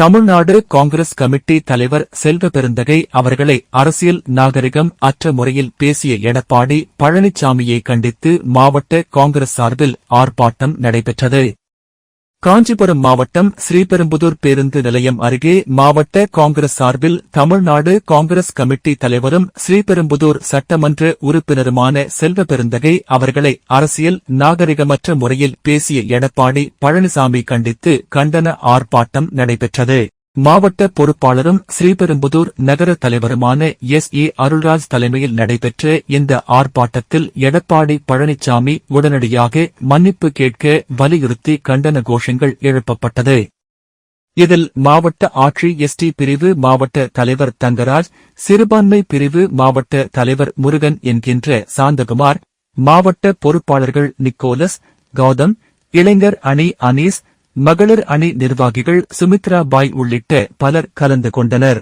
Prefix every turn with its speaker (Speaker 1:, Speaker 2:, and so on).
Speaker 1: Tamil Nadu Congress committee தலைவர் செல்வ பெருந்தகை அவர்களை அரசியல் நாகரிகம் அற்ற முறையில் பேசிய எடப்பாடி பழனிசாமியை கண்டித்து மாவட்ட காங்கிரஸ் சார்பில் ஆர்ப்பாட்டம் நடைபெற்றது. காஞ்சிபுரம் மாவட்டம் ஸ்ரீபெரும்புதூர் பேருந்து நிலையம் அருகே மாவட்ட காங்கிரஸ் சார்பில் தமிழ்நாடு காங்கிரஸ் கமிட்டி தலைவரும் ஸ்ரீபெரும்புதூர் சட்டமன்ற உறுப்பினருமான செல்வ பெருந்தகை அவர்களை அரசியல் நாகரிகமற்ற முறையில் பேசிய எடப்பாடி பழனிசாமி கண்டித்து கண்டன ஆர்ப்பாட்டம் நடைபெற்றது. மாவட்ட பொறுப்பாளரும் ஸ்ரீபெரும்புதூர் நகர தலைவருமான எஸ். ஏ. அருள்ராஜ் தலைமையில் நடைபெற்ற இந்த ஆர்ப்பாட்டத்தில் எடப்பாடி பழனிசாமி உடனடியாக மன்னிப்பு கேட்க வலியுறுத்தி கண்டன கோஷங்கள் எழுப்பப்பட்டது. இதில் மாவட்ட ஆட்சி எஸ்டி பிரிவு மாவட்ட தலைவர் தங்கராஜ் சிறுபான்மை பிரிவு மாவட்ட தலைவர் முருகன் என்கின்ற சாந்தகுமார் மாவட்ட பொறுப்பாளர்கள் நிக்கோலஸ் கௌதம் இளைஞர் அணி அனீஸ் மகளிர் அணி நிர்வாகிகள் சுமித்ரா பாய் உள்ளிட்ட பலர் கலந்து கொண்டனர்.